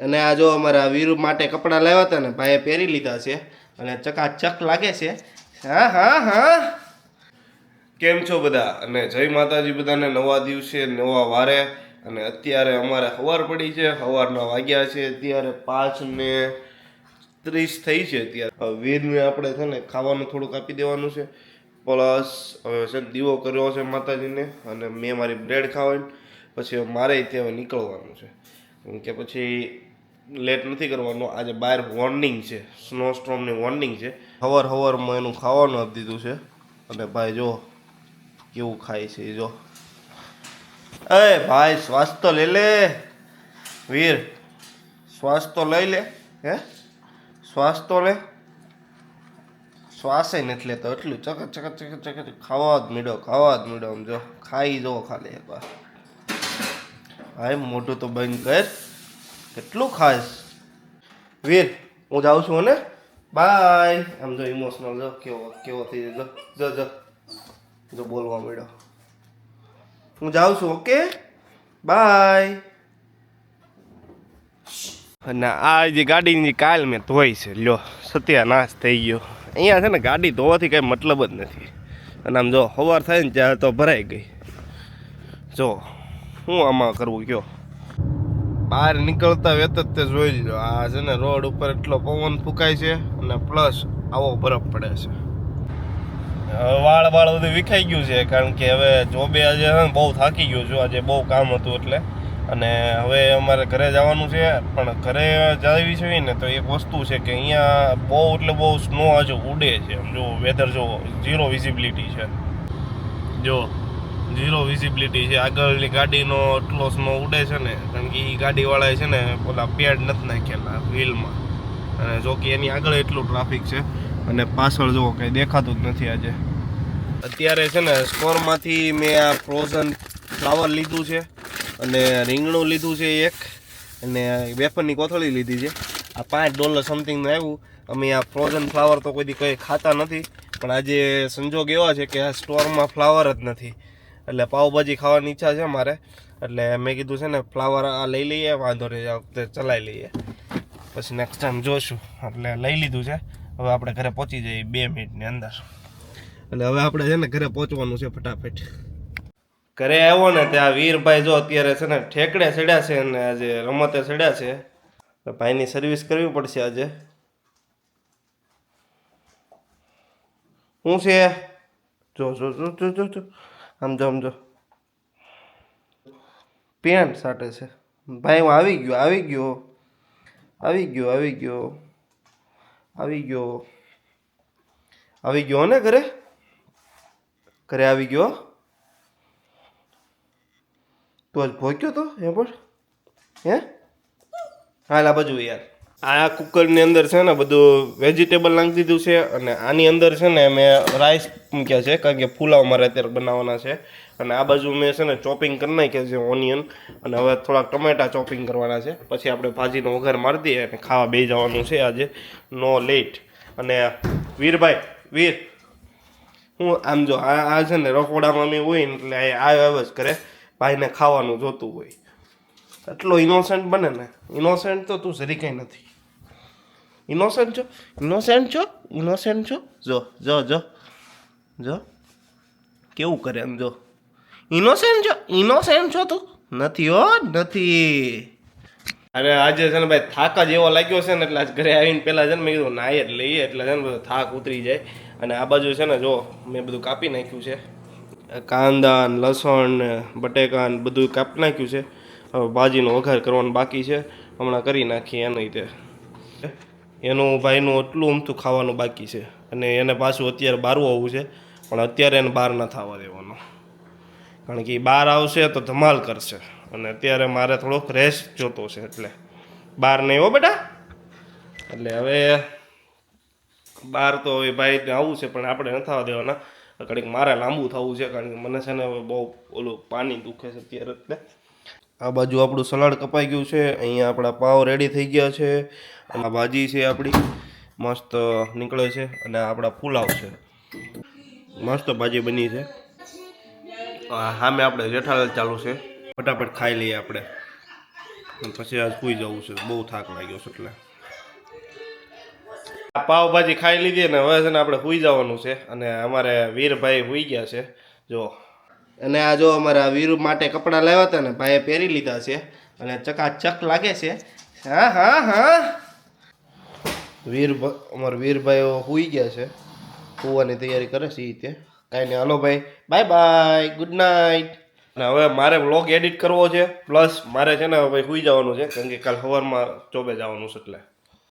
અને આ જો અમારા વીર માટે કપડાં લાવ્યા હતા ને, ભાઈએ પહેરી લીધા છે. અને ચકાચક લાગે છે. હા હા હા. કેમ છો બધા? અને જય માતાજી બધાને નવા દિવસે, નવા વારે. અને અત્યારે અમારે સવાર પડી છે સવારના વાગ્યા છે. અત્યારે પાંચ ને ત્રીસ થઈ છે અત્યારે. વીરને આપણે છે ને ખાવાનું થોડુંક આપી દેવાનું છે. પ્લસ હવે છે દીવો કર્યો છે માતાજીને અને મેં મારી બ્રેડ ખાવાની, પછી મારે ત્યાં નીકળવાનું છે. કે પછી લેટ નથી કરવાનો. આજે બહાર વોર્નિંગ છે. સ્નો સ્ટ્રોમની વોર્નિંગ છે. હવર મેં એનું ખાવાનું આપી દીધું છે. અને ભાઈ જો, કેવું ખાય છે એ જો. એ ભાઈ શ્વાસ તો લે લે. વીર શ્વાસ તો લઈ લે. હે? શ્વાસ તો લે. શ્વાસે નથી લેતો. એટલું ચક ચક ચક ચક ખાવા જ મીડો, ખાવા જ મીડો આમ જો. ખાઈ જો ખાલી એકવાર ભાઈ, મોઢું તો બંધ કર. કેટલું ખાસ વીર, હું જાઉં છું ને બાય. આમ જો ઇમોશનલ જો, કેવો કેવો થઈ જાય જો જો જો. બોલવા મળ્યો હું જાઉં છું, ઓકે? બાય. અને આ જે ગાડીની કાલ મેં ધોઈ છે, લ્યો સત્યાનાશ થઈ ગયો. અહીંયા છે ને ગાડી ધોવાથી કાંઈ મતલબ જ નથી. અને આમ જો સવાર થાય ને ત્યાં તો ભરાઈ ગઈ. જો, હું આમાં કરવું, કયો? બહાર નીકળતા વેત જ તે જોઈ લો આ છે ને રોડ ઉપર એટલો પવન ફૂંકાય છે અને પ્લસ આવો બરફ પડે છે. વાળ વાળ બધું વિખાઈ ગયું છે કારણ કે હવે જોબે આજે બહુ થાકી ગયો છું. આજે બહુ કામ હતું એટલે. અને હવે અમારે ઘરે જવાનું છે, પણ ઘરે જવી છે ને તો એક વસ્તુ છે કે અહીંયા બહુ એટલે બહુ સ્નો હજુ ઉડે છે. જો વેધર જો ઝીરો વિઝિબિલિટી છે. જો ઝીરો વિઝિબિલિટી છે. આગળની ગાડીનો એટલો સ્નો ઉડે છે ને, કારણ કે એ ગાડીવાળાએ છે ને પેલા પેડ નથી નાખેલા વ્હીલમાં અને જો કે એની આગળ એટલું ટ્રાફિક છે. અને પાછળ જુઓ, કંઈ દેખાતું જ નથી આજે. અત્યારે છે ને સ્ટોરમાંથી મેં આ ફ્રોઝન ફ્લાવર લીધું છે. અને રીંગણું લીધું છે એક. અને વેફરની કોથળી લીધી છે. આ પાંચ ડોલર સમથિંગનું આવ્યું. અમે આ ફ્રોઝન ફ્લાવર તો કોઈ કંઈ ખાતા નથી. પણ આજે સંજોગ એવા છે કે આ સ્ટોરમાં ફ્લાવર જ નથી. એટલે પાઉભાજી ખાવાની ઈચ્છા છે મારે. એટલે મેં કીધું છે ને ફ્લાવર આ લઈ લઈએ, વાંધો નહીં આ વખતે ચલાવી લઈએ. પછી નેક્સ્ટ ટાઈમ જોશું. એટલે લઈ લીધું છે. હવે આપણે ઘરે પહોંચી જઈએ બે મિનિટની અંદર. એટલે હવે આપણે છે ને ઘરે પહોંચવાનું છે ફટાફટ. ઘરે આવ્યો ને ત્યાં વીરભાઈ જો અત્યારે છે ને ઠેકડે ચડ્યા છે અને આજે રમતે ચડ્યા છે. તો ભાઈની સર્વિસ કરવી પડશે આજે. શું છે? જો જો જો જો જો. આમ જો આમ જો પેન્ટ સાટે છે. ભાઈ, હું આવી ગયો આવી ગયો. આવી ગયો આવી ગયો. આવી ગયો. આવી ગયો ને ઘરે? ઘરે આવી ગયો? તું આજ ભોગ્યો તો એ પણ? હે? હાલ આ બાજુ યાર. આ કુકરની અંદર છે ને બધું વેજીટેબલ નાખી દીધું છે અને આની અંદર છે ને મેં રાઈસ મૂક્યા છે, કારણ કે પુલાવ મારે અત્યારે બનાવવાના છે. અને આ બાજુ મેં છે ને ચોપિંગ કરી નાખ્યા છે ઓનિયન અને હવે થોડાક ટમેટા ચોપિંગ કરવાના છે. પછી આપણે ભાજીનો વઘાર મારી દઈએ અને ખાવા બે જવાનું છે આજે. નો લેટ અને વીરભાઈ, વીર, હું આમ જો આ આ છે ને રખોડામાં મેં હોય ને એટલે આ જ કરે. ભાઈને ખાવાનું જોતું હોય. એટલો ઇનોસેન્ટ બને ને ઇનોસેન્ટ તો તું જરી કંઈ નથી. ઇનોસેન્ટ છો? ઇનોસેન્ટ છો? ઇનોસેન્ટ છો? જો જો જો જો. કેવું કરે એમ જો. ઇનોસેન્ટ છો? ઇનોસેન્ટ છો તું? નથી હો, નથી. અરે આજે છે ને ભાઈ થાક જ એવો લાગ્યો છે ને, એટલે આજ ઘરે આવીને પહેલાં છે ને મેં કીધું નાહી જ લઈએ. એટલે છે ને બધો થાક ઉતરી જાય. અને આ બાજુ છે ને જો, મેં બધું કાપી નાખ્યું છે. કાંદા લસણ બટેકા બધું કાપી નાખ્યું છે. હવે ભાજીનો વઘાર કરવાનો બાકી છે. હમણાં કરી નાખીએ એની તે. એનું ભાઈનું એટલું અમથું ખાવાનું બાકી છે. અને એને પાછું અત્યારે બહાર આવવું છે. પણ અત્યારે એને બહાર ન થવા દેવાનો. કારણ કે એ બહાર આવશે તો ધમાલ કરશે. અને અત્યારે મારે થોડોક રેસ્ટ જોતો છે એટલે. બહાર નહીં હો બેટા. એટલે હવે બહાર તો હવે ભાઈને આવવું છે, પણ આપણે ન થવા દેવાના. ઘડીક મારે લાંબુ થવું છે, કારણ કે મને છે ને બહુ ઓલું પાણી દુખે છે અત્યારે એટલે. આ બાજુ આપણું સલાડ કપાઈ ગયું છે. અહીંયા આપણા પાવ રેડી થઈ ગયા છે. અને આ ભાજી છે આપણી. મસ્ત નીકળે છે અને આપણા પુલાવ છે. મસ્ત ભાજી બની છે. સામે આપણે જેઠાલાલ ચાલુ છે. ફટાફટ ખાઈ લઈએ આપણે. પછી આજ સુઈ જવું છે. બહુ થાક લાગ્યો છે એટલે. આ પાવભાજી ખાઈ લીધી ને હવે છે ને આપણે સુઈ જવાનું છે. અને અમારે વીરભાઈ સુઈ ગયા છે. જો અને આ જો અમારા વીર માટે કપડાં લાવ્યા હતા ને, ભાઈએ પહેરી લીધા છે. અને ચકાચક લાગે છે. હા હા હા. વીર અમારા વીરભાઈઓ સુઈ ગયા છે. હોવાની તૈયારી કરે છે એ રીતે કાંઈ નહીં, હલો ભાઈ, બાય બાય, ગુડ નાઇટ. અને હવે મારે વ્લોગ એડિટ કરવો છે, પ્લસ મારે છે ને હવે સુઈ જવાનું છે, કારણ કે કાલ સવારમાં ચોબે જવાનું છે એટલે.